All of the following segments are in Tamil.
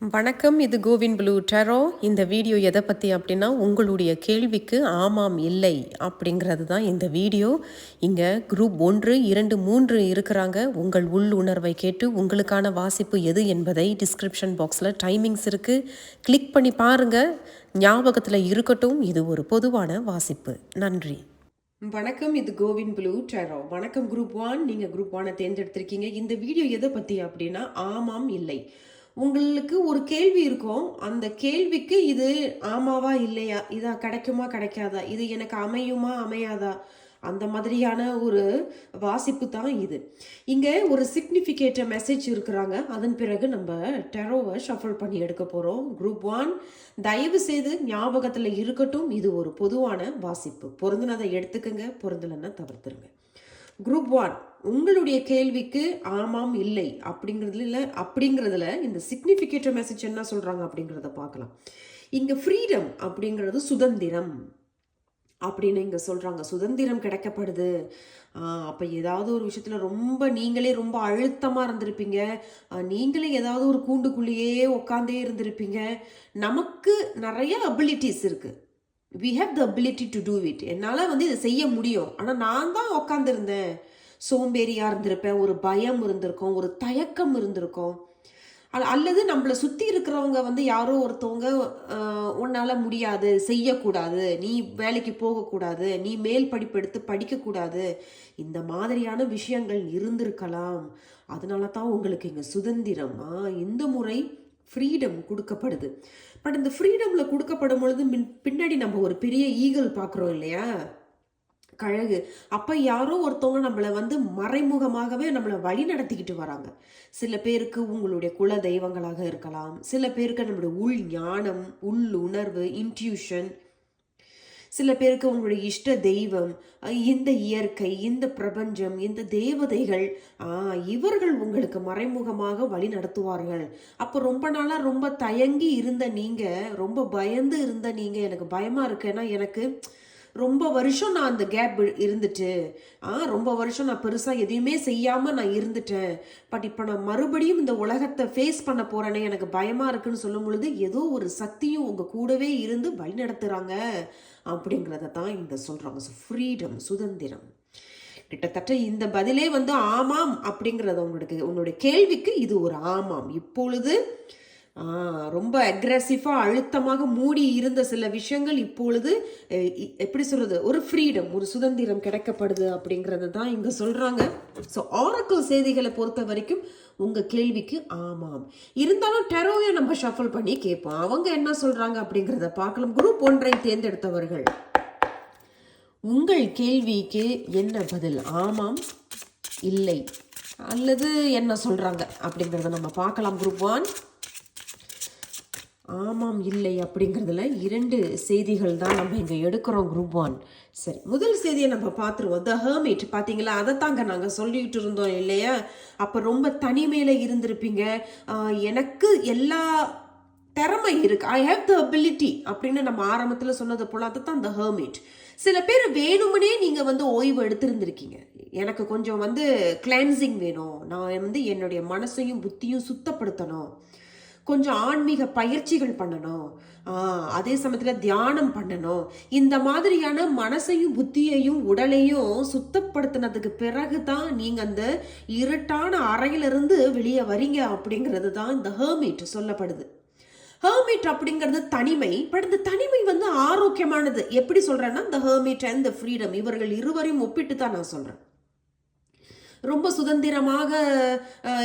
வணக்கம் இது கோவின் ப்ளூ டெரோ. இந்த வீடியோ எதை பற்றி அப்படின்னா உங்களுடைய கேள்விக்கு ஆமாம் இல்லை அப்படிங்கிறது தான் இந்த வீடியோ. இங்கே குரூப் ஒன்று இரண்டு மூன்று இருக்கிறாங்க. உங்கள் உள் உணர்வை கேட்டு உங்களுக்கான வாசிப்பு எது என்பதை டிஸ்கிரிப்ஷன் பாக்ஸில் டைமிங்ஸ் இருக்குது கிளிக் பண்ணி பாருங்கள் ஞாபகத்தில் இருக்கட்டும் இது ஒரு பொதுவான வாசிப்பு. நன்றி. வணக்கம் இது கோவின் ப்ளூ டெரோ. வணக்கம் குரூப் ஒன் நீங்கள் குரூப் ஒனை தேர்ந்தெடுத்திருக்கீங்க. இந்த வீடியோ எதை பற்றி அப்படின்னா ஆமாம் இல்லை உங்களுக்கு ஒரு கேள்வி இருக்கும். அந்த கேள்விக்கு இது ஆமாவா இல்லையா? இதா கிடைக்குமா கிடைக்காதா? இது எனக்கு அமையுமா அமையாதா? அந்த மாதிரியான ஒரு வாசிப்பு தான் இது. இங்கே ஒரு சிக்னிஃபிகேட்ட மெசேஜ் இருக்கிறாங்க. அதன் பிறகு நம்ம டெரோவை ஷஃபல் பண்ணி எடுக்க போகிறோம் குரூப் ஒன் தயவு செய்து ஞாபகத்தில் இருக்கட்டும். இது ஒரு பொதுவான வாசிப்பு. பொருந்தினதை எடுத்துக்கங்க பொருந்தலைன்னா தவிர்த்துருங்க. குரூப் ஒன் உங்களுடைய கேள்விக்கு ஆமாம் இல்லை அப்படிங்கிறதுல அப்படிங்கிறதுல இந்த சிக்னிஃபிகேட்டிவ் மெசேஜ் என்ன சொல்கிறாங்க அப்படிங்கிறத பார்க்கலாம். இங்கே ஃப்ரீடம் அப்படிங்கிறது சுதந்திரம் அப்படின்னு இங்கே சொல்கிறாங்க சுதந்திரம் கிடைக்கப்படுது. அப்போ ஏதாவது ஒரு விஷயத்தில் ரொம்ப நீங்களே ரொம்ப அழுத்தமாக இருந்திருப்பீங்க. நீங்களே ஏதாவது ஒரு கூண்டுக்குள்ளேயே உட்காந்தே இருந்திருப்பீங்க. நமக்கு நிறைய அபிலிட்டிஸ் இருக்குது we have the ability to do it என்னால் வந்து இதை செய்ய முடியும். ஆனால் நான் தான் உட்காந்துருந்தேன் சோம்பேறியாக இருந்திருப்பேன் ஒரு பயம் இருந்திருக்கும் ஒரு தயக்கம் இருந்திருக்கும். அல்லது நம்மளை சுற்றி இருக்கிறவங்க வந்து யாரோ ஒருத்தவங்க உன்னால் முடியாது செய்யக்கூடாது நீ வேலைக்கு போகக்கூடாது நீ மேல் படிப்பு எடுத்து படிக்கக்கூடாது இந்த மாதிரியான விஷயங்கள் இருந்திருக்கலாம். அதனால தான் உங்களுக்கு இங்கே சுதந்திரமாக இந்த முறை ஃப்ரீடம் கொடுக்கப்படுது. பட் இந்த ஃப்ரீடமில் கொடுக்கப்படும் பொழுது மின் பின்னாடி நம்ம ஒரு பெரிய ஈகிள் பார்க்குறோம் இல்லையா? கழகு. அப்போ யாரோ ஒருத்தவங்க நம்மளை வந்து மறைமுகமாகவே நம்மளை வழி நடத்திக்கிட்டு வராங்க. சில பேருக்கு உங்களுடைய குல தெய்வங்களாக இருக்கலாம். சில பேருக்கு நம்மளுடைய உள் ஞானம் உள் உணர்வு இன்ட்யூஷன் சில பேருக்கு உங்களுடைய இஷ்ட தெய்வம் இந்த இயற்கை இந்த பிரபஞ்சம் இந்த தேவதைகள் ஆ இவர்கள் உங்களுக்கு மறைமுகமாக வழி நடத்துவார்கள். அப்போ ரொம்ப நாளாக ரொம்ப தயங்கி இருந்த நீங்கள் ரொம்ப பயந்து இருந்த நீங்கள் எனக்கு பயமாக இருக்குன்னா எனக்கு ரொம்ப வருஷம் நான் அந்த கேப் இருந்துட்டு ஆ ரொம்ப வருஷம் நான் பெருசாக எதையுமே செய்யாமல் நான் இருந்துட்டேன். பட் இப்போ நான் மறுபடியும் இந்த உலகத்தை ஃபேஸ் பண்ண போகிறேனே எனக்கு பயமாக இருக்குன்னு சொல்லும் பொழுது ஏதோ ஒரு சக்தியும் உங்கள் கூடவே இருந்து வழிநடத்துகிறாங்க அப்படிங்கிறத தான் இந்த சொல்கிறாங்க ஸோ ஃப்ரீடம் சுதந்திரம். கிட்டத்தட்ட இந்த பதிலே வந்து ஆமாம் அப்படிங்கிறது உங்களுக்கு உங்களுடைய கேள்விக்கு இது ஒரு ஆமாம். இப்பொழுது ரொம்ப அக்ரெசிவாக அழுத்தமாக மூடி இருந்த சில விஷயங்கள் இப்பொழுது இ- எப்படி சொல்கிறது ஒரு ஃப்ரீடம் ஒரு சுதந்திரம் கிடைக்கப்படுது அப்படிங்கிறது தான் இங்கே சொல்கிறாங்க ஸோ ஆரக்கல் செய்திகளை பொறுத்த வரைக்கும் உங்கள் கேள்விக்கு ஆமாம். இருந்தாலும் டெரோவை நம்ம ஷஃபல் பண்ணி கேட்போம். அவங்க என்ன சொல்கிறாங்க அப்படிங்கிறத பார்க்கலாம். குரூப் ஒன்றை தேர்ந்தெடுத்தவர்கள். உங்கள் கேள்விக்கு என்ன பதில்? ஆமாம் இல்லை. அல்லது என்ன சொல்கிறாங்க அப்படிங்கிறத நம்ம பார்க்கலாம். குரூப் ஒன் ஆமாம் இல்லை அப்படிங்கிறதுல இரண்டு செய்திகள் தான் நம்ம இங்கே எடுக்கிறோம் குரூப் ஒன் சரி முதல் செய்தியை நம்ம பார்த்துருவோம். த ஹர்மிட் பார்த்தீங்களா? அதை தாங்க நாங்கள் சொல்லிக்கிட்டு இருந்தோம் இல்லையா? அப்போ ரொம்ப தனிமையில் இருந்திருப்பீங்க. எனக்கு எல்லா திறமை இருக்கு. ஐ ஹேவ் த அபிலிட்டி அப்படின்னு நம்ம ஆரம்பத்தில் சொன்னது போல அதுதான் த ஹர்மிட் சில பேர் வேணுமனே நீங்கள் வந்து ஓய்வு எடுத்திருந்திருக்கீங்க. எனக்கு கொஞ்சம் வந்து கிளான்சிங் வேணும். நான் வந்து என்னுடைய மனசையும் புத்தியும் சுத்தப்படுத்தணும். கொஞ்சம் ஆன்மீக பயிற்சிகள் பண்ணணும். ஆ, அதே சமயத்தில் தியானம் பண்ணணும். இந்த மாதிரியான மனசையும் புத்தியையும் உடலையும் சுத்தப்படுத்தினதுக்கு பிறகு தான் நீங்கள் அந்த இருட்டான அறையிலிருந்து வெளியே வரீங்க அப்படிங்கிறது தான் இந்த ஹேர்மிட் சொல்லப்படுது. ஹேர்மிட் அப்படிங்கிறது தனிமை. பட் இந்த தனிமை வந்து ஆரோக்கியமானது. எப்படி சொல்கிறேன்னா இந்த ஹேர்மிட் அண்ட் இந்த ஃப்ரீடம் இவர்கள் இருவரையும் ஒப்பிட்டு தான் நான் சொல்கிறேன் ரொம்ப சுதந்திரமாக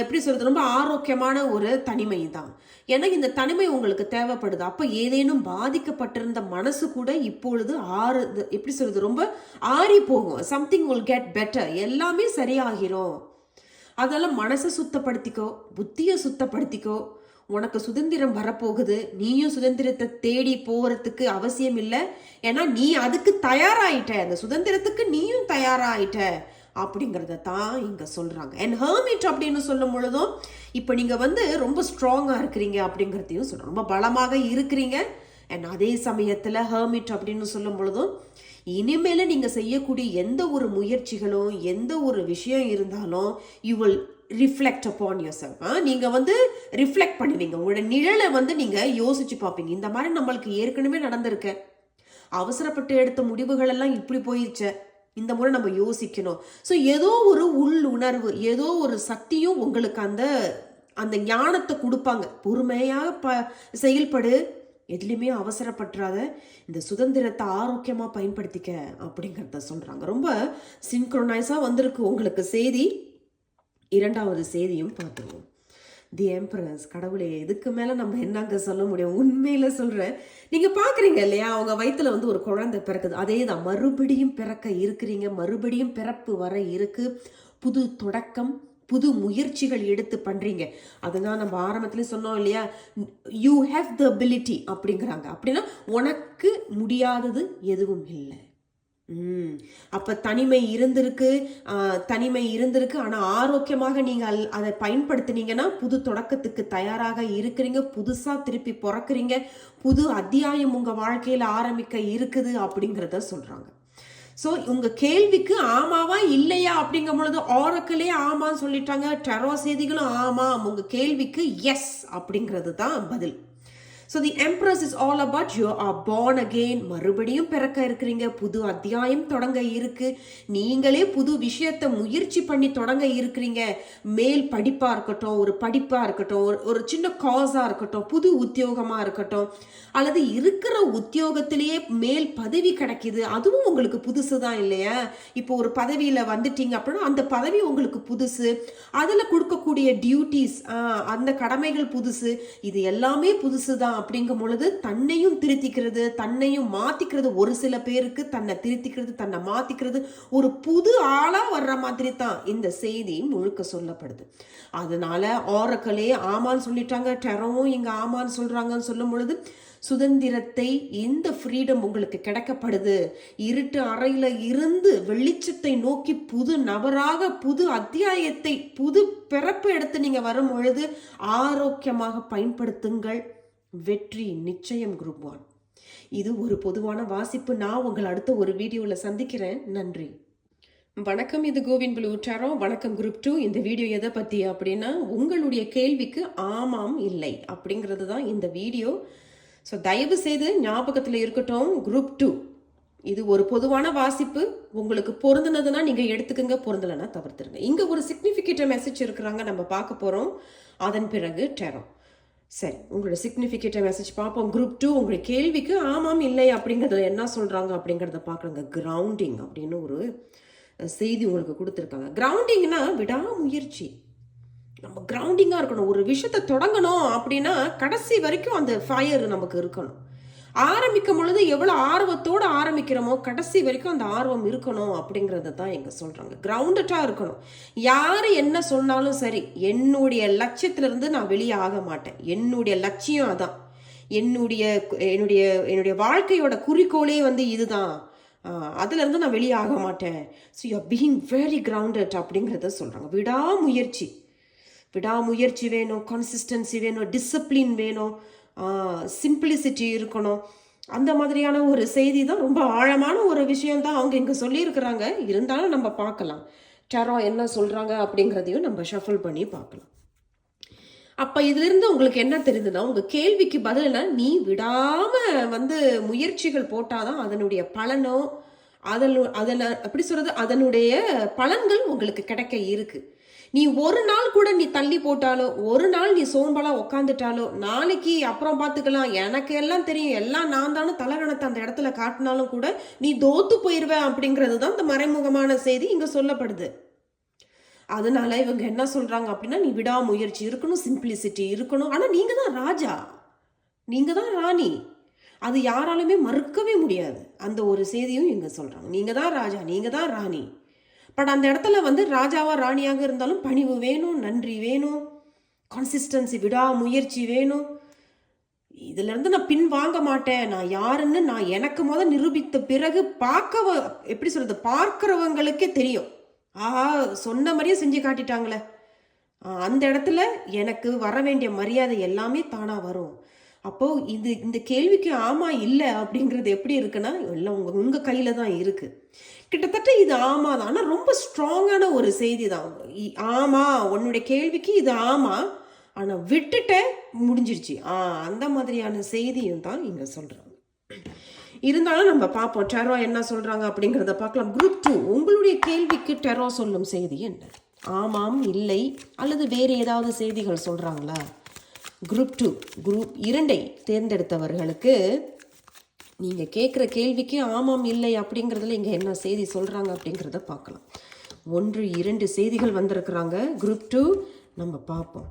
எப்படி சொல்கிறது ரொம்ப ஆரோக்கியமான ஒரு தனிமை தான். ஏன்னா இந்த தனிமை உங்களுக்கு தேவைப்படுது. அப்போ ஏதேனும் பாதிக்கப்பட்டிருந்த மனசு கூட இப்பொழுது ஆறு எப்படி சொல்கிறது ரொம்ப ஆறி போகும். சம்திங் உல் கெட் பெட்டர் எல்லாமே சரியாகிரும். அதெல்லாம் மனசை சுத்தப்படுத்திக்கோ புத்தியை சுத்தப்படுத்திக்கோ. உனக்கு சுதந்திரம் வரப்போகுது. நீயும் சுதந்திரத்தை தேடி போகிறதுக்கு அவசியம் இல்லை. ஏன்னா நீ அதுக்கு தயாராகிட்ட அந்த சுதந்திரத்துக்கு நீயும் தயாராகிட்ட அப்படிங்கிறத தான் இங்கே சொல்கிறாங்க அண்ட் ஹர்மிட் அப்படின்னு சொல்லும் பொழுதும் இப்போ நீங்கள் வந்து ரொம்ப ஸ்ட்ராங்காக இருக்கிறீங்க அப்படிங்கிறதையும் சொல்கிறோம் ரொம்ப பலமாக இருக்கிறீங்க. அண்ட் அதே சமயத்தில் ஹர்மிட் அப்படின்னு சொல்லும் பொழுதும் இனிமேல் நீங்கள் செய்யக்கூடிய எந்த ஒரு முயற்சிகளும் எந்த ஒரு விஷயம் இருந்தாலும் you will reflect upon yourself நீங்கள் வந்து ரிஃப்ளெக்ட் பண்ணுவீங்க. உங்களோட நிழலை வந்து நீங்கள் யோசிச்சு பார்ப்பீங்க. இந்த மாதிரி நம்மளுக்கு ஏற்கனவே நடந்திருக்கு. அவசரப்பட்டு எடுத்த முடிவுகள் எல்லாம் இப்படி போயிருச்சே. இந்த முறை நம்ம யோசிக்கணும். ஸோ ஏதோ ஒரு உள் உணர்வு ஏதோ ஒரு சக்தியும் உங்களுக்கு அந்த அந்த ஞானத்தை கொடுப்பாங்க. பொறுமையாக ப செயல்படு. எதுலேயுமே அவசரப்பட்டுறாத. இந்த சுதந்திரத்தை ஆரோக்கியமாக பயன்படுத்திக்க அப்படிங்கிறத சொல்கிறாங்க ரொம்ப சின்க்ரோனைஸாக வந்திருக்கு உங்களுக்கு செய்தி. இரண்டாவது செய்தியும் பார்த்துருவோம். தி எம்ப்ரஸ் கடவுளே இதுக்கு மேலே நம்ம என்னங்க சொல்ல முடியும்? உண்மையில் சொல்கிறேன் நீங்கள் பார்க்குறீங்க இல்லையா? அவங்க வயிற்றில் வந்து ஒரு குழந்தை பிறக்குது. அதே தான் மறுபடியும் பிறக்க இருக்கிறீங்க. மறுபடியும் பிறப்பு வர இருக்கு. புது தொடக்கம் புது முயற்சிகள் எடுத்து பண்ணுறீங்க அதுதான் நம்ம ஆரம்பத்துல சொன்னோம் இல்லையா? யூ ஹேவ் த அபிலிட்டி அப்படிங்கிறாங்க. அப்படின்னா உனக்கு முடியாதது எதுவும் இல்லை. ம். அப்ப தனிமை இருந்திருக்கு தனிமை இருந்திருக்கு. ஆனா ஆரோக்கியமாக நீங்க அல்- அதை பயன்படுத்துனீங்கன்னா புது தொடக்கத்துக்கு தயாராக இருக்கிறீங்க. புதுசா திருப்பி பிறக்குறீங்க. புது அத்தியாயம் உங்க வாழ்க்கையில ஆரம்பிக்க இருக்குது அப்படிங்கிறத சொல்றாங்க. ஸோ உங்க கேள்விக்கு ஆமாவா இல்லையா அப்படிங்கும் பொழுது ஆரக்கிளே ஆமான்னு சொல்லிட்டாங்க. டெரோ செய்திகளும் ஆமாம். உங்க கேள்விக்கு எஸ் அப்படிங்கிறது தான் பதில். So the empress is all about you are born again மறுபடியும் பிறக்க இருக்கிறீங்க. புது அத்தியாயம் தொடங்க இருக்கு. நீங்களே புது விஷயத்தை முயற்சி பண்ணி தொடங்க இருக்கிறீங்க. மேல் படிப்பாக இருக்கட்டும் ஒரு படிப்பாக இருக்கட்டும் ஒரு ஒரு சின்ன காஸாக இருக்கட்டும் புது உத்தியோகமாக இருக்கட்டும் அல்லது இருக்கிற உத்தியோகத்திலேயே மேல் பதவி கிடைக்கிது. அதுவும் உங்களுக்கு புதுசு தான் இல்லையா? இப்போ ஒரு பதவியில் வந்துட்டீங்க அப்படின்னா அந்த பதவி உங்களுக்கு புதுசு. அதில் கொடுக்கக்கூடிய டியூட்டிஸ் அந்த கடமைகள் புதுசு. இது எல்லாமே புதுசு தான். அப்படிங்கும் பொழுது தன்னையும் திருத்திக்கிறது தன்னையும் மாத்திக்கிறது ஒரு சில பேருக்கு தன்னை திருத்திக்கிறது தன்னை மாத்திக்கிறது ஒரு புது ஆளா வர்ற மாதிரி தான் இந்த செய்தி முழுக்க சொல்லப்படுது. அதனால ஆரக்கலே ஆமான்னு சொல்லிட்டாங்க டெரவும் இங்க ஆமான்னு சொல்றாங்கன்னு சொல்லும் பொழுது சுதந்திரத்தை எந்த ஃப்ரீடம் உங்களுக்கு கிடைக்கப்படுது. இருட்டு அறையில இருந்து வெளிச்சத்தை நோக்கி புது நபராக புது அத்தியாயத்தை புது பிறப்பு எடுத்து நீங்க வரும் பொழுது ஆரோக்கியமாக பயன்படுத்துங்கள். வெற்றி நிச்சயம் குரூப் ஒன் இது ஒரு பொதுவான வாசிப்பு. நான் உங்களை அடுத்த ஒரு வீடியோவில் சந்திக்கிறேன். நன்றி. வணக்கம் இது கோவின் ப்ளூ டேரோ வணக்கம் குரூப் டூ இந்த வீடியோ எதை பற்றி அப்படின்னா உங்களுடைய கேள்விக்கு ஆமாம் இல்லை அப்படிங்கிறது தான் இந்த வீடியோ. ஸோ தயவு செய்து ஞாபகத்தில் இருக்கட்டும் குரூப் டூ இது ஒரு பொதுவான வாசிப்பு. உங்களுக்கு பொருந்துனதுன்னா நீங்கள் எடுத்துக்கங்க பொருந்தலைன்னா தவிர்த்துருங்க. இங்கே ஒரு சிக்னிஃபிகேட் மெசேஜ் இருக்கிறாங்க நம்ம பார்க்க போகிறோம் அதன் பிறகு டெரோ சரி உங்களோட சிக்னிஃபிகேட்டை மெசேஜ் பார்ப்போம். குரூப் டூ உங்களுடைய கேள்விக்கு ஆமாம் இல்லை அப்படிங்கிறதுல என்ன சொல்கிறாங்க அப்படிங்கிறத பார்க்குறாங்க கிரவுண்டிங் அப்படின்னு ஒரு செய்தி உங்களுக்கு கொடுத்துருக்காங்க. கிரவுண்டிங்னா விடாமுயற்சி. நம்ம கிரவுண்டிங்காக இருக்கணும். ஒரு விஷயத்தை தொடங்கணும் அப்படின்னா கடைசி வரைக்கும் அந்த ஃபயர் நமக்கு இருக்கணும். ஆரம்பிக்கும் பொழுது எவ்வளோ ஆர்வத்தோடு ஆரம்பிக்கிறோமோ கடைசி வரைக்கும் அந்த ஆர்வம் இருக்கணும் அப்படிங்கிறத தான் இங்கே சொல்கிறாங்க கிரவுண்டட்டாக இருக்கணும். யார் என்ன சொன்னாலும் சரி என்னுடைய லட்சியத்திலிருந்து நான் வெளியே ஆக மாட்டேன். என்னுடைய லட்சியம் அதான். என்னுடைய என்னுடைய என்னுடைய வாழ்க்கையோட குறிக்கோளே வந்து இதுதான். அதுலேருந்து நான் வெளியே ஆக மாட்டேன். So you being very grounded அப்படிங்கிறத சொல்கிறாங்க விடாமுயற்சி. விடாமுயற்சி வேணும் கன்சிஸ்டன்சி வேணும் டிசிப்ளின் வேணும். சிம்பிளிசிட்டி இருக்கணும். அந்த மாதிரியான ஒரு செய்தி தான் ரொம்ப ஆழமான ஒரு விஷயம் தான் அவங்க இங்கே சொல்லியிருக்கிறாங்க. இருந்தாலும் நம்ம பார்க்கலாம். டெரோ என்ன சொல்கிறாங்க அப்படிங்கிறதையும் நம்ம ஷஃபல் பண்ணி பார்க்கலாம். அப்போ இதுலேருந்து உங்களுக்கு என்ன தெரியுதுன்னா உங்கள் கேள்விக்கு பதிலா நீ விடாமல் வந்து முயற்சிகள் போட்டால் தான் அதனுடைய பலனோ அதனு அதனை அப்படி சொல்கிறது அதனுடைய பலன்கள் உங்களுக்கு கிடைக்க இருக்கு. நீ ஒரு நாள் கூட நீ தள்ளி போட்டாலோ ஒரு நாள் நீ சோம்பலாக உக்காந்துட்டாலோ நாளைக்கு அப்புறம் பார்த்துக்கலாம் எனக்கு எல்லாம் தெரியும். எல்லாம் நான் தானே தலகணத்தை அந்த இடத்துல காட்டினாலும் கூட நீ தோத்து போயிடுவேன் அப்படிங்கிறது தான் இந்த மறைமுகமான செய்தி இங்கே சொல்லப்படுது. அதனால இவங்க என்ன சொல்கிறாங்க அப்படின்னா நீ விடாமுயற்சி இருக்கணும் சிம்பிளிசிட்டி இருக்கணும். ஆனால் நீங்கள் தான் ராஜா. நீங்கள் தான் ராணி. அது யாராலுமே மறுக்கவே முடியாது. அந்த ஒரு செய்தியும் இங்கே சொல்கிறாங்க நீங்கள் தான் ராஜா நீங்கள் தான் ராணி. பட் அந்த இடத்துல வந்து ராஜாவாக ராணியாக இருந்தாலும் பணிவு வேணும் நன்றி வேணும் கன்சிஸ்டன்சி விடாமுயற்சி வேணும். இதுலேருந்து நான் பின் வாங்க மாட்டேன். நான் யாருன்னு நான் எனக்கு முத நிரூபித்த பிறகு பார்க்க எப்படி சொல்கிறது பார்க்குறவங்களுக்கே தெரியும். ஆஹா சொன்ன மாதிரியே செஞ்சு காட்டிட்டாங்களே. அந்த இடத்துல எனக்கு வர வேண்டிய மரியாதை எல்லாமே தானாக வரும். அப்போ இது இந்த கேள்விக்கு ஆமா இல்லை அப்படிங்கிறது எப்படி இருக்குன்னா எல்லாம் உங்க உங்க கையில தான் இருக்கு. கிட்டத்தட்ட இது ஆமா தான். ஆனால் ரொம்ப ஸ்ட்ராங்கான ஒரு செய்தி தான். இ- ஆமா உன்னுடைய கேள்விக்கு இது ஆமா. ஆனா விட்டுட்ட முடிஞ்சிருச்சு. ஆ அந்த மாதிரியான செய்தியும் தான் இங்க சொல்றாங்க. இருந்தாலும் நம்ம பார்ப்போம். டெரோ என்ன சொல்றாங்க அப்படிங்கிறத பார்க்கலாம். குரூப் டூ உங்களுடைய கேள்விக்கு டெரோ சொல்லும் செய்தி என்ன? ஆமாம் இல்லை அல்லது வேறு ஏதாவது செய்திகள் சொல்றாங்களா? குரூப் டூ குரூப் இரண்டை தேர்ந்தெடுத்தவர்களுக்கு நீங்கள் கேட்குற கேள்விக்கு ஆமாம் இல்லை அப்படிங்கிறதுல இங்கே என்ன செய்தி சொல்கிறாங்க அப்படிங்கிறத பார்க்கலாம். ஒன்று இரண்டு செய்திகள் வந்திருக்கிறாங்க. குரூப் டூ நம்ம பார்ப்போம்.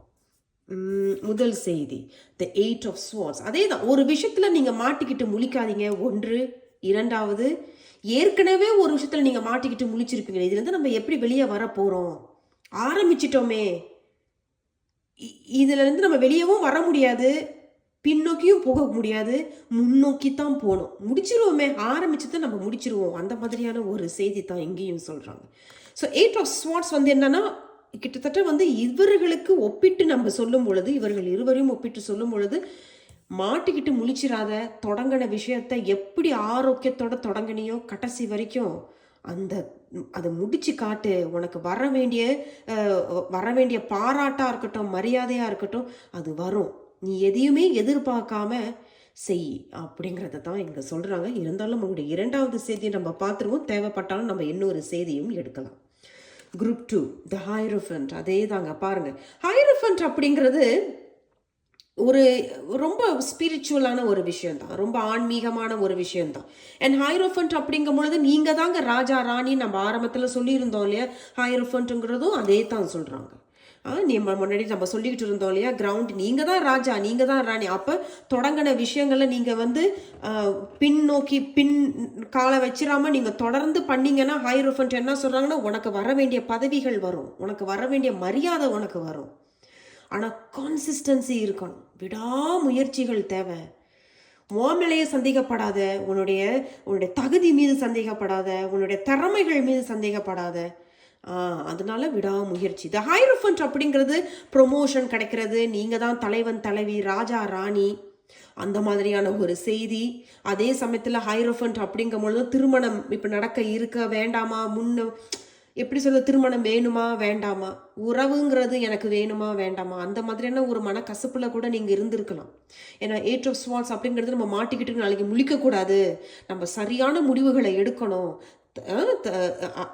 முதல் செய்தி த எயிட் ஆஃப் ஸ்வாட்ஸ் அதே தான் ஒரு விஷயத்தில் நீங்கள் மாட்டிக்கிட்டு முழிக்காதீங்க. ஒன்று இரண்டாவது ஏற்கனவே ஒரு விஷயத்தில் நீங்கள் மாட்டிக்கிட்டு முழிச்சிருப்பீங்க. இதுலேருந்து நம்ம எப்படி வெளியே வர போகிறோம் ஆரம்பிச்சிட்டோமே. இ- நம்ம வெளியவும் வர முடியாது பின்னோக்கியும் போக முடியாது முன்னோக்கி தான் போகணும். முடிச்சிருவோமே ஆரம்பிச்சதை நம்ம முடிச்சிருவோம். அந்த மாதிரியான ஒரு செய்தி தான் இங்கேயும் சொல்கிறாங்க ஸோ எயிட் ஆஃப் ஸ்வாட்ஸ் வந்து என்னன்னா கிட்டத்தட்ட வந்து இவர்களுக்கு ஒப்பிட்டு நம்ம சொல்லும் பொழுது இவர்கள் இருவரையும் ஒப்பிட்டு சொல்லும் பொழுது மாட்டிக்கிட்டு முழிச்சிராத தொடங்கின விஷயத்தை எப்படி ஆரோக்கியத்தோட தொடங்கினியோ கடைசி வரைக்கும் அந்த அதை முடிச்சு காட்டு. உனக்கு வர வேண்டிய வர வேண்டிய பாராட்டாக இருக்கட்டும் மரியாதையாக இருக்கட்டும் அது வரும். நீ எதையுமே எதிர்பார்க்காம செய் அப்படிங்கிறத தான் இங்கே சொல்கிறாங்க இருந்தாலும் நம்மளுடைய இரண்டாவது செய்தியை நம்ம பார்த்துருவோம். தேவைப்பட்டாலும் நம்ம இன்னொரு செய்தியும் எடுக்கலாம். குரூப் டூ த ஹைரோஃபண்ட் அதே தாங்க பாருங்கள் ஹைரோஃபண்ட் அப்படிங்கிறது ஒரு ரொம்ப ஸ்பிரிச்சுவலான ஒரு விஷயம் தான் ரொம்ப ஆன்மீகமான ஒரு விஷயந்தான் அண்ட் ஹைரோஃபண்ட் அப்படிங்கும் பொழுது நீங்கள் தாங்க ராஜா ராணி நம்ம ஆரம்பத்தில் சொல்லியிருந்தோம் இல்லையா? ஹைரோஃபண்ட்டுங்கிறதும் அதே தான் சொல்கிறாங்க ஆ நம்ம முன்னாடி நம்ம சொல்லிக்கிட்டு இருந்தோம் இல்லையா? கிரவுண்ட் நீங்கள் தான் ராஜா நீங்கள் தான் ராணி. அப்போ தொடங்கின விஷயங்களை நீங்கள் வந்து பின்னோக்கி பின் காலை வச்சிடாமல் நீங்கள் தொடர்ந்து பண்ணீங்கன்னா ஹைரோஃபண்ட் என்ன சொல்கிறாங்கன்னா உனக்கு வர வேண்டிய பதவிகள் வரும். உனக்கு வர வேண்டிய மரியாதை உனக்கு வரும். ஆனால் கான்சிஸ்டன்சி இருக்கணும். விடாமுயற்சிகள் தேவை. உன் மேலேயே சந்தேகப்படாத உன்னுடைய உன்னுடைய தகுதி மீது சந்தேகப்படாத உன்னுடைய திறமைகள் மீது சந்தேகப்படாத. ஆ, அதனால விடாமுயற்சி. த ஹைரோஃபண்ட் அப்படிங்கிறது ப்ரொமோஷன் கிடைக்கிறது. நீங்கள் தான் தலைவன் தலைவி ராஜா ராணி. அந்த மாதிரியான ஒரு செய்தி. அதே சமயத்தில் ஹைரோஃபண்ட் அப்படிங்கும் பொழுது திருமணம் இப்போ நடக்க இருக்க வேண்டாமா? முன்ன எப்படி சொல்ல திருமணம் வேணுமா வேண்டாமா? உறவுங்கிறது எனக்கு வேணுமா வேண்டாமா? அந்த மாதிரியான ஒரு மனக்கசப்பில் கூட நீங்கள் இருந்திருக்கலாம். ஏன்னா ஏட் ஆஃப் ஸ்வால்ஸ் அப்படிங்கிறது நம்ம மாட்டிக்கிட்டு நாளைக்கு முழிக்கக்கூடாது. நம்ம சரியான முடிவுகளை எடுக்கணும்.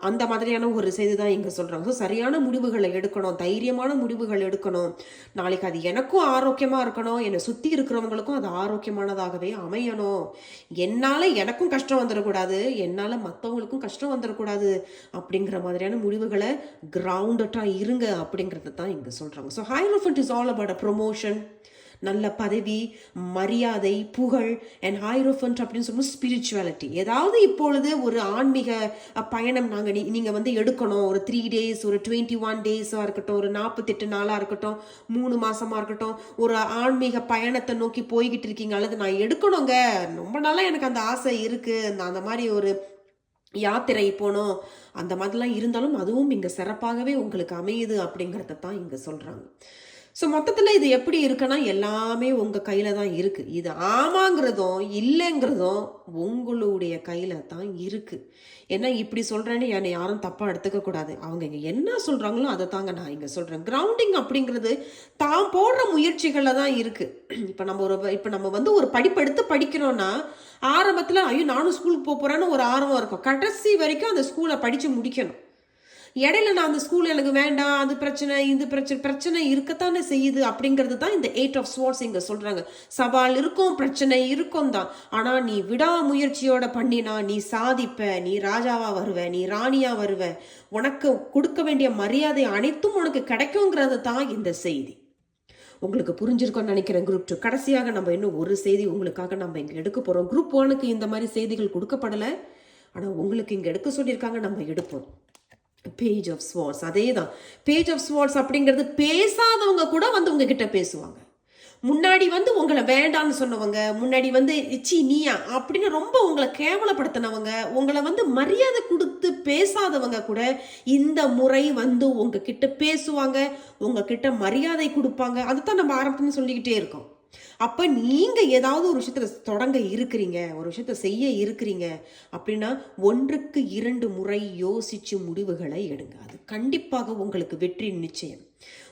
அந்த மாதிரியான ஒரு செய்தி தான் இங்கே சொல்கிறாங்க ஸோ சரியான முடிவுகளை எடுக்கணும் தைரியமான முடிவுகள் எடுக்கணும். நாளைக்கு அது எனக்கும் ஆரோக்கியமாக இருக்கணும் என்னை சுற்றி இருக்கிறவங்களுக்கும் அது ஆரோக்கியமானதாகவே அமையணும். என்னால் எனக்கும் கஷ்டம் வந்துடக்கூடாது என்னால் மற்றவங்களுக்கும் கஷ்டம் வந்துடக்கூடாது அப்படிங்கிற மாதிரியான முடிவுகளை கிரவுண்டட்டாக இருங்க அப்படிங்கிறது தான் இங்கே சொல்கிறாங்க so hierophant is all about a promotion நல்ல பதவி மரியாதை புகழ் அண்ட் ஹைரோஃபன்ட் அப்படின்னு சொல்லும்போது ஸ்பிரிச்சுவாலிட்டி ஏதாவது இப்பொழுது ஒரு ஆன்மீக பயணம் நாங்கள் நீ நீங்கள் வந்து எடுக்கணும். ஒரு த்ரீ டேஸ் ஒரு டுவெண்ட்டி ஒன் டேஸாக இருக்கட்டும் ஒரு நாற்பத்தெட்டு நாளாக இருக்கட்டும் மூணு மாதமாக இருக்கட்டும் ஒரு ஆன்மீக பயணத்தை நோக்கி போய்கிட்டு இருக்கீங்க. அல்லது நான் எடுக்கணுங்க. ரொம்ப நாளாக எனக்கு அந்த ஆசை இருக்குது அந்த அந்த மாதிரி ஒரு யாத்திரை போனோம். அந்த மாதிரிலாம் இருந்தாலும் அதுவும் இங்கே சிறப்பாகவே உங்களுக்கு அமையுது அப்படிங்கிறத தான் இங்கே சொல்கிறாங்க ஸோ மொத்தத்தில் இது எப்படி இருக்குன்னா எல்லாமே உங்கள் கையில் தான் இருக்குது இது ஆமாங்கிறதும் இல்லைங்கிறதும் உங்களுடைய கையில் தான் இருக்குது ஏன்னா இப்படி சொல்கிறேன்னு என்னை யாரும் தப்பாக எடுத்துக்க கூடாது. அவங்க இங்கே என்ன சொல்கிறாங்களோ அதை தாங்க நான் இங்கே சொல்கிறேன் கிரவுண்டிங் அப்படிங்கிறது தான் போடுற முயற்சிகளில் தான் இருக்குது இப்போ நம்ம ஒரு இப்போ நம்ம வந்து ஒரு படிப்பெடுத்து படிக்கிறோன்னா ஆரம்பத்தில் ஐயோ நானும் ஸ்கூலுக்கு போக போகிறேன்னு ஒரு ஆர்வம் இருக்கும். கடைசி வரைக்கும் அந்த ஸ்கூலை படித்து முடிக்கணும். இடையில நான் அந்த ஸ்கூல் எனக்கு வேண்டாம் அது பிரச்சனை இது பிரச்சனை பிரச்சனை இருக்கத்தானே செய்யுது அப்படிங்கிறது தான் இந்த எயிட் ஆஃப் ஸ்வார்ட்ஸ் இங்கே சொல்கிறாங்க சவால் இருக்கும் பிரச்சனை இருக்கும் தான். ஆனால் நீ விடாமுயற்சியோட பண்ணினா நீ சாதிப்ப நீ ராஜாவாக வருவ நீ ராணியாக வருவ. உனக்கு கொடுக்க வேண்டிய மரியாதை அனைத்தும் உனக்கு கிடைக்குங்கிறது தான் இந்த செய்தி. உங்களுக்கு புரிஞ்சிருக்கோன்னு நினைக்கிறேன் குரூப் டூ கடைசியாக நம்ம இன்னும் ஒரு செய்தி உங்களுக்காக நம்ம இங்கே எடுக்க போகிறோம் குரூப் ஒனுக்கு இந்த மாதிரி செய்திகள் கொடுக்கப்படலை. ஆனால் உங்களுக்கு இங்கே எடுக்க சொல்லியிருக்காங்க நம்ம எடுப்போம். பேஜ் ஆஃப் ஸ்வார்ட்ஸ் அதே தான் பேஜ் ஆஃப் ஸ்வார்ட்ஸ் அப்படிங்கிறது பேசாதவங்க கூட வந்து உங்ககிட்ட பேசுவாங்க. முன்னாடி வந்து உங்களை வேண்டான்னு சொன்னவங்க முன்னாடி வந்து சி நீயா? அப்படின்னு ரொம்ப உங்களை கேவலப்படுத்தினவங்க உங்களை வந்து மரியாதை கொடுத்து பேசாதவங்க கூட இந்த முறை வந்து உங்ககிட்ட பேசுவாங்க உங்ககிட்ட மரியாதை கொடுப்பாங்க. அதுதான் நம்ம ஆரம்பத்துன்னு சொல்லிக்கிட்டே இருக்கோம். அப்போ நீங்கள் ஏதாவது ஒரு விஷயத்தில் தொடங்க இருக்கிறீங்க ஒரு விஷயத்த செய்ய இருக்கிறீங்க அப்படின்னா ஒன்றுக்கு இரண்டு முறை யோசிச்சு முடிவுகளை எடுங்க. அது கண்டிப்பாக உங்களுக்கு வெற்றி நிச்சயம்.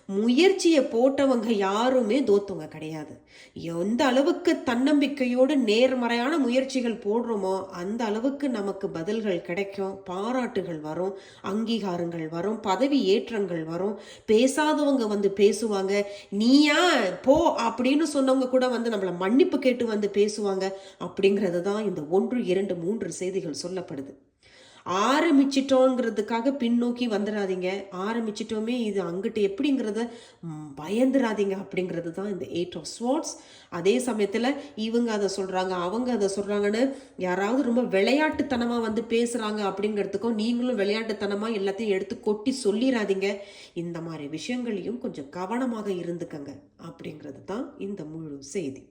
முயற்சியை போட்டவங்க யாருமே தோத்தவங்க கிடையாது. எந்த அளவுக்கு தன்னம்பிக்கையோடு நேர்மறையான முயற்சிகள் போடுறோமோ அந்த அளவுக்கு நமக்கு பதில்கள் கிடைக்கும் பாராட்டுகள் வரும் அங்கீகாரங்கள் வரும் பதவி ஏற்றங்கள் வரும். பேசாதவங்க வந்து பேசுவாங்க. நீயா போ அப்படின்னு சொன்னவங்க கூட வந்து நம்மளை மன்னிப்பு கேட்டு வந்து பேசுவாங்க. அப்படிங்கிறது தான் இந்த ஒன்று இரண்டு மூன்று செய்திகள் சொல்லப்படுது. ஆரம்பிச்சிட்டோங்கிறதுக்காக பின்னோக்கி வந்துடாதீங்க ஆரம்பிச்சிட்டோமே இது அங்கிட்டு எப்படிங்கிறத பயந்துடாதீங்க பயந்துராதீங்க அப்படிங்கிறது தான் இந்த எயிட் ஆஃப் ஸ்வாட்ஸ் அதே சமயத்தில் இவங்க அதை சொல்கிறாங்க அவங்க அதை சொல்கிறாங்கன்னு யாராவது ரொம்ப விளையாட்டுத்தனமாக வந்து பேசுகிறாங்க அப்படிங்கிறதுக்கும் நீங்களும் விளையாட்டுத்தனமாக எல்லாத்தையும் எடுத்து கொட்டி சொல்லிடாதீங்க இந்த மாதிரி விஷயங்களையும் கொஞ்சம் கவனமாக இருந்துக்கங்க அப்படிங்கிறது தான் இந்த முழு செய்தி.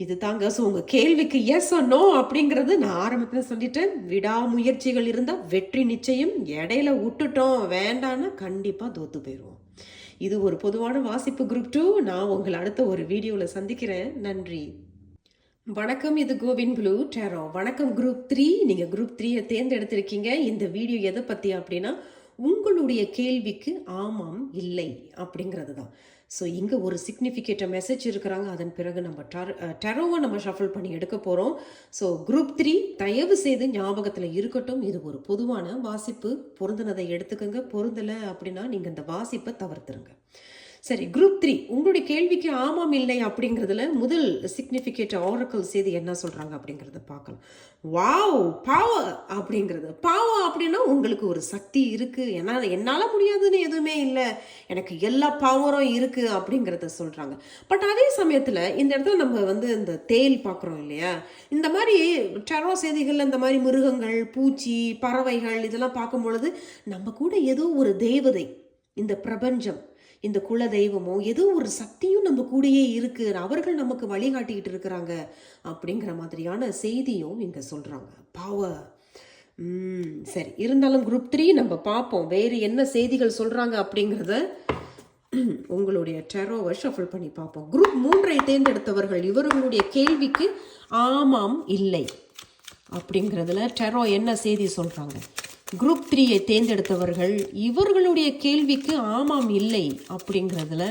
இது தாங்க ஸோ உங்கள் கேள்விக்கு எஸ் நோ அப்படிங்கிறது நான் ஆரம்பத்தில் சொல்லிட்டேன். விடாமுயற்சிகள் இருந்தால் வெற்றி நிச்சயம். இடையில விட்டுட்டோம் வேண்டான்னா கண்டிப்பாக தோத்து போயிடுவோம் இது ஒரு பொதுவான வாசிப்பு குரூப் டூ நான் உங்களை அடுத்த ஒரு வீடியோவில் சந்திக்கிறேன். நன்றி. வணக்கம் இது கோவின் ப்ளூ டேரோ. வணக்கம் குரூப் த்ரீ நீங்கள் குரூப் த்ரீயை தேர்ந்தெடுத்திருக்கீங்க. இந்த வீடியோ எதை பற்றி அப்படின்னா உங்களுடைய கேள்விக்கு ஆமாம் இல்லை அப்படிங்கிறது தான் ஸோ இங்கே ஒரு சிக்னிஃபிகேட்ட மெசேஜ் இருக்கிறாங்க. அதன் பிறகு நம்ம டர் டெரோவை நம்ம ஷஃபிள் பண்ணி எடுக்க போகிறோம் ஸோ குரூப் த்ரீ தயவு செய்து ஞாபகத்தில் இருக்கட்டும். இது ஒரு பொதுவான வாசிப்பு. பொருந்தினதை எடுத்துக்கோங்க. பொருந்தலை அப்படின்னா நீங்கள் இந்த வாசிப்பை தவிர்த்துருங்க. சரி குரூப் த்ரீ உங்களுடைய கேள்விக்கு ஆமாம் இல்லை அப்படிங்கிறதுல முதல் சிக்னிஃபிகேட் ஆரக்கல் செய்தி என்ன சொல்கிறாங்க அப்படிங்கிறத பார்க்கலாம். வாவ் பாவ அப்படிங்கிறது. பாவம் அப்படின்னா உங்களுக்கு ஒரு சக்தி இருக்குது என்னால் என்னால் முடியாதுன்னு எதுவுமே இல்லை. எனக்கு எல்லா பவரும் இருக்குது அப்படிங்கிறத சொல்கிறாங்க பட் அதே சமயத்தில் இந்த இடத்துல நம்ம வந்து இந்த தேல் பார்க்குறோம் இல்லையா? இந்த மாதிரி டெரோ செய்திகள் இந்த மாதிரி மிருகங்கள் பூச்சி பறவைகள் இதெல்லாம் பார்க்கும் பொழுது நம்ம கூட ஏதோ ஒரு தேவதை இந்த பிரபஞ்சம் இந்த குல தெய்வமோ ஏதோ ஒரு சக்தியும் நம்ம கூடயே இருக்கு அவர்கள் நமக்கு வழிகாட்டிக்கிட்டு இருக்கிறாங்க அப்படிங்கிற மாதிரியான செய்தியும் இங்க சொல்றாங்க. பவர் ம் சரி. இருந்தாலும் குரூப் த்ரீ நம்ம பார்ப்போம். வேறு என்ன செய்திகள் சொல்கிறாங்க அப்படிங்கிறத உங்களுடைய டெரோவை ஷஃபிள் பண்ணி பார்ப்போம். குரூப் மூன்றை தேர்ந்தெடுத்தவர்கள் இவர்களுடைய கேள்விக்கு ஆமாம் இல்லை அப்படிங்கிறதுல டெரோ என்ன செய்தி சொல்கிறாங்க குரூப் த்ரீயை தேர்ந்தெடுத்தவர்கள் இவர்களுடைய கேள்விக்கு ஆமாம் இல்லை அப்படிங்கிறதுல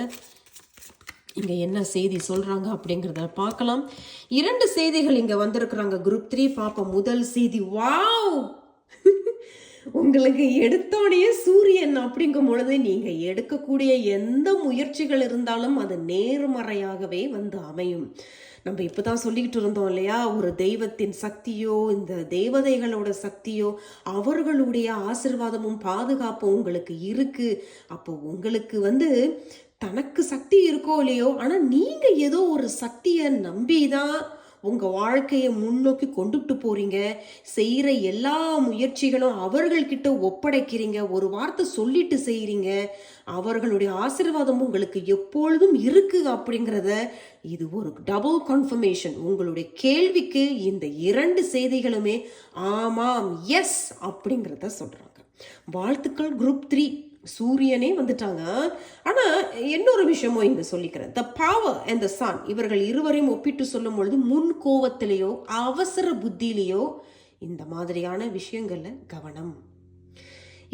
இங்கே என்ன செய்தி சொல்கிறாங்க அப்படிங்கிறத பார்க்கலாம். இரண்டு செய்திகள் இங்கே வந்திருக்கிறாங்க. குரூப் த்ரீ பார்ப்போம். முதல் செய்தி வாவ்! உங்களுக்கு எடுத்தோடனே சூரியன் அப்படிங்கும் பொழுது நீங்கள் எடுக்கக்கூடிய எந்த முயற்சிகள் இருந்தாலும் அது நேர்மறையாகவே வந்து அமையும். நம்ம இப்போ தான் சொல்லிக்கிட்டு இருந்தோம் இல்லையா? ஒரு தெய்வத்தின் சக்தியோ இந்த தேவதைகளோட சக்தியோ அவர்களுடைய ஆசிர்வாதமும் பாதுகாப்பும் உங்களுக்கு இருக்குது அப்போ உங்களுக்கு வந்து தனக்கு சக்தி இருக்கோ இல்லையோ ஆனால் நீங்கள் ஏதோ ஒரு சக்தியை நம்பி தான் உங்க வாழ்க்கையை முன்னோக்கி கொண்டுட்டு போறீங்க. செய்யற எல்லா முயற்சிகளும் அவர்கள்கிட்ட ஒப்படைக்கிறீங்க. ஒரு வார்த்தை சொல்லிட்டு செய்கிறீங்க அவர்களுடைய ஆசீர்வாதம் உங்களுக்கு எப்பொழுதும் இருக்கு அப்படிங்கிறத இது ஒரு டபுள் கன்ஃபர்மேஷன் உங்களுடைய கேள்விக்கு இந்த இரண்டு செய்திகளுமே ஆமாம் எஸ் அப்படிங்கிறத சொல்றாங்க. வாழ்த்துக்கள் குரூப் த்ரீ சூரியனே வந்துட்டாங்க. ஆனால் இன்னொரு விஷயமும் இங்கே சொல்லிக்கிறேன். The power and the sun இவர்கள் இருவரையும் ஒப்பிட்டு சொல்லும் பொழுது முன் கோவத்திலேயோ அவசர புத்தியிலேயோ இந்த மாதிரியான விஷயங்களில் கவனம்.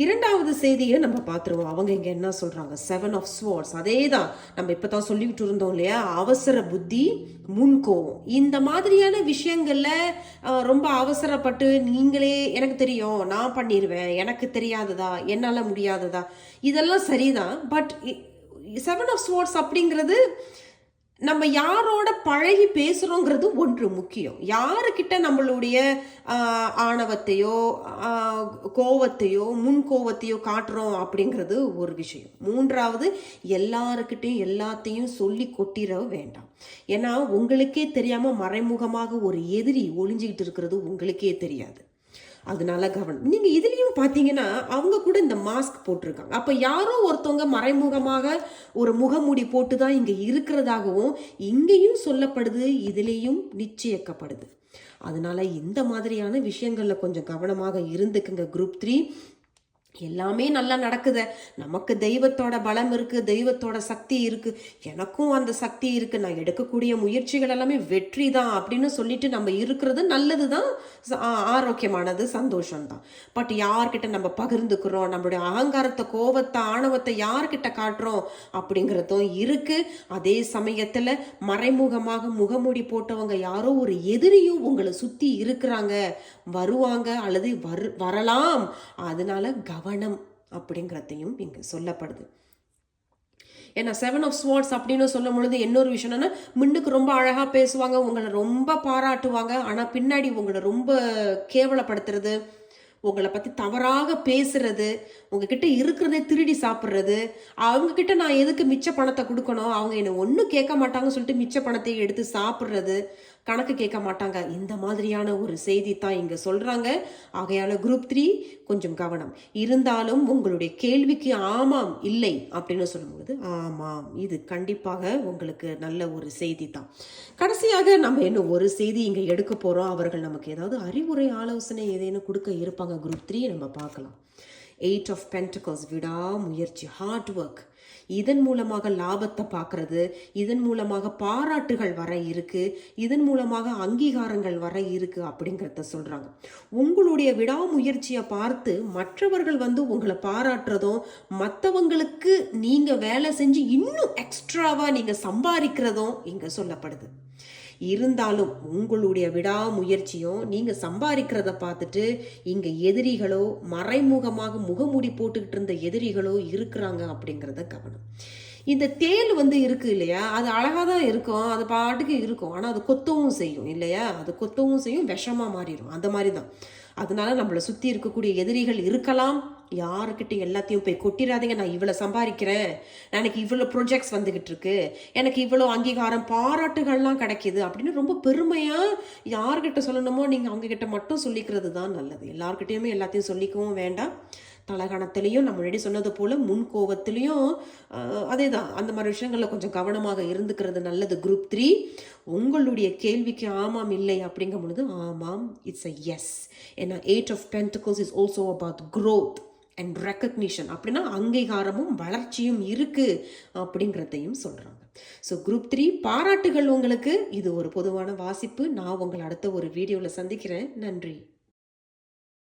இரண்டாவது செய்தியை நம்ம பார்த்துருவோம். அவங்க இங்கே என்ன சொல்கிறாங்க செவன் ஆஃப் ஸ்வார்ட்ஸ் அதே தான் நம்ம இப்போ தான் சொல்லிக்கிட்டு இருந்தோம் இல்லையா? அவசர புத்தி முன்கோவம் இந்த மாதிரியான விஷயங்களில் ரொம்ப அவசரப்பட்டு நீங்களே எனக்கு தெரியும் நான் பண்ணிடுவேன் எனக்கு தெரியாததா என்னால் முடியாததா இதெல்லாம் சரிதான். பட் செவன் ஆஃப் ஸ்வார்ட்ஸ் அப்படிங்கிறது நம்ம யாரோட பழகி பேசுகிறோங்கிறது ஒன்று முக்கியம். யாருக்கிட்ட நம்மளுடைய ஆணவத்தையோ கோவத்தையோ முன் கோவத்தையோ காட்டுறோம் அப்படிங்கிறது ஒரு விஷயம். மூன்றாவது எல்லாருக்கிட்டையும் எல்லாத்தையும் சொல்லி கொட்டிட வேண்டாம். ஏன்னா உங்களுக்கே தெரியாமல் மறைமுகமாக ஒரு எதிரி ஒளிஞ்சிக்கிட்டு இருக்கிறது உங்களுக்கே தெரியாது. அதனால கவனம் நீங்கள் இதுலேயும் பார்த்தீங்கன்னா அவங்க கூட இந்த மாஸ்க் போட்டிருக்காங்க. அப்போ யாரோ ஒருத்தவங்க மறைமுகமாக ஒரு முகமூடி போட்டு தான் இங்கே இருக்கிறதாகவும் இங்கேயும் சொல்லப்படுது இதுலேயும் நிச்சயிக்கப்படுது. அதனால இந்த மாதிரியான விஷயங்களில் கொஞ்சம் கவனமாக இருந்துக்குங்க குரூப் த்ரீ எல்லாமே நல்லா நடக்குது. நமக்கு தெய்வத்தோட பலம் இருக்கு தெய்வத்தோட சக்தி இருக்கு. எனக்கும் அந்த சக்தி இருக்கு. நான் எடுக்கக்கூடிய முயற்சிகள் எல்லாமே வெற்றி தான் அப்படின்னு சொல்லிட்டு நம்ம இருக்கிறது நல்லது தான் ஆரோக்கியமானது சந்தோஷம் தான் பட் யார்கிட்ட நம்ம பகிர்ந்துக்கிறோம்? நம்மளுடைய அகங்காரத்தை கோவத்தை ஆணவத்தை யார்கிட்ட காட்டுறோம்? அப்படிங்கிறதும் இருக்கு. அதே சமயத்துல மறைமுகமாக முகமூடி போட்டவங்க யாரோ ஒரு எதிரியும் உங்களை சுத்தி இருக்கிறாங்க. வருவாங்க அல்லது வரு வரலாம். அதனால கவனம் அப்படிங்கிறதையும் இங்கு சொல்லப்படுது. ஏன்னா செவன் ஆஃப் ஸ்வார்ட்ஸ் அப்படின்னு சொல்லும் பொழுது இன்னொரு விஷயம் என்னன்னா முன்னுக்கு ரொம்ப அழகாக பேசுவாங்க உங்களை ரொம்ப பாராட்டுவாங்க ஆனால் பின்னாடி உங்களை ரொம்ப கேவலப்படுத்துறது உங்களை பற்றி தவறாக பேசுறது உங்ககிட்ட இருக்கிறதே திருடி சாப்பிட்றது அவங்கக்கிட்ட நான் எதுக்கு மிச்ச பணத்தை கொடுக்கணும் அவங்க என்னை ஒன்றும் கேட்க மாட்டாங்கன்னு சொல்லிட்டு மிச்ச பணத்தை எடுத்து சாப்பிட்றது கணக்கு கேட்க மாட்டாங்க. இந்த மாதிரியான ஒரு செய்தி தான் இங்கே சொல்கிறாங்க ஆகையால் குரூப் த்ரீ கொஞ்சம் கவனம். இருந்தாலும் உங்களுடைய கேள்விக்கு ஆமாம் இல்லை அப்படின்னு சொல்லும்போது ஆமாம் இது கண்டிப்பாக உங்களுக்கு நல்ல ஒரு செய்தி தான். கடைசியாக நம்ம இன்னும் ஒரு செய்தி இங்கே எடுக்க போகிறோம் அவர்கள் நமக்கு ஏதாவது அறிவுரை ஆலோசனை ஏதேனும் கொடுக்க இருப்பாங்க? குரூப் த்ரீ நம்ம பார்க்கலாம். எயிட் ஆஃப் பென்டிகல்ஸ் விடாமுயற்சி ஹார்ட் ஒர்க் இதன் மூலமாக லாபத்தை பார்க்கறது இதன் மூலமாக பாராட்டுகள் வர இருக்கு இதன் மூலமாக அங்கீகாரங்கள் வர இருக்கு அப்படிங்கிறத சொல்றாங்க. உங்களுடைய விடாமுயற்சியை பார்த்து மற்றவர்கள் வந்து உங்களை பாராட்டுறதும் மற்றவங்களுக்கு நீங்க வேலை செஞ்சு இன்னும் எக்ஸ்ட்ராவா நீங்க சம்பாதிக்கிறதும் இங்க சொல்லப்படுது. இருந்தாலும் உங்களுடைய விடாமுயற்சியும் நீங்கள் சம்பாதிக்கிறத பார்த்துட்டு இங்கே எதிரிகளோ மறைமுகமாக முகமூடி போட்டுக்கிட்டு இருந்த எதிரிகளோ இருக்கிறாங்க அப்படிங்கிறத கவனம். இந்த தேல் வந்து இருக்கு இல்லையா? அது அழகாக தான் இருக்கும் அது பாட்டுக்கு இருக்கும். ஆனால் அது கொத்தவும் செய்யும் இல்லையா? அது கொத்தவும் செய்யும் விஷமாக மாறிடும். அந்த மாதிரி தான். அதனால நம்மளை சுற்றி இருக்கக்கூடிய எதிரிகள் இருக்கலாம். யாருக்கிட்ட எல்லாத்தையும் போய் கொட்டிடாதீங்க நான் இவ்வளோ சம்பாதிக்கிறேன். எனக்கு இவ்வளோ ப்ரொஜெக்ட்ஸ் வந்துக்கிட்டு இருக்கு. எனக்கு இவ்வளோ அங்கீகாரம் பாராட்டுகள்லாம் கிடைக்கிது அப்படின்னு ரொம்ப பெருமையாக யார்கிட்ட சொல்லணுமோ நீங்கள் அவங்கக்கிட்ட மட்டும் சொல்லிக்கிறது தான் நல்லது. எல்லாருக்கிட்டையுமே எல்லாத்தையும் சொல்லிக்கவும் வேண்டாம். தலகணத்துலேயும் நம்ம முன்னாடி சொன்னது போல் முன் கோவத்துலேயும் அதே தான் அந்த மாதிரி விஷயங்களில் கொஞ்சம் கவனமாக இருந்துக்கிறது நல்லது. குரூப் த்ரீ உங்களுடைய கேள்விக்கு ஆமாம் இல்லை அப்படிங்கும் பொழுது ஆமாம் இட்ஸ் அ எஸ் ஏன்னா eight of pentacles is also about growth and recognition அப்படின்னா அங்கீகாரமும் வளர்ச்சியும் இருக்குது அப்படிங்கிறதையும் சொல்கிறாங்க ஸோ குரூப் த்ரீ பாராட்டுகள் உங்களுக்கு. இது ஒரு பொதுவான வாசிப்பு. நான் உங்களை அடுத்த ஒரு வீடியோவில் சந்திக்கிறேன். நன்றி.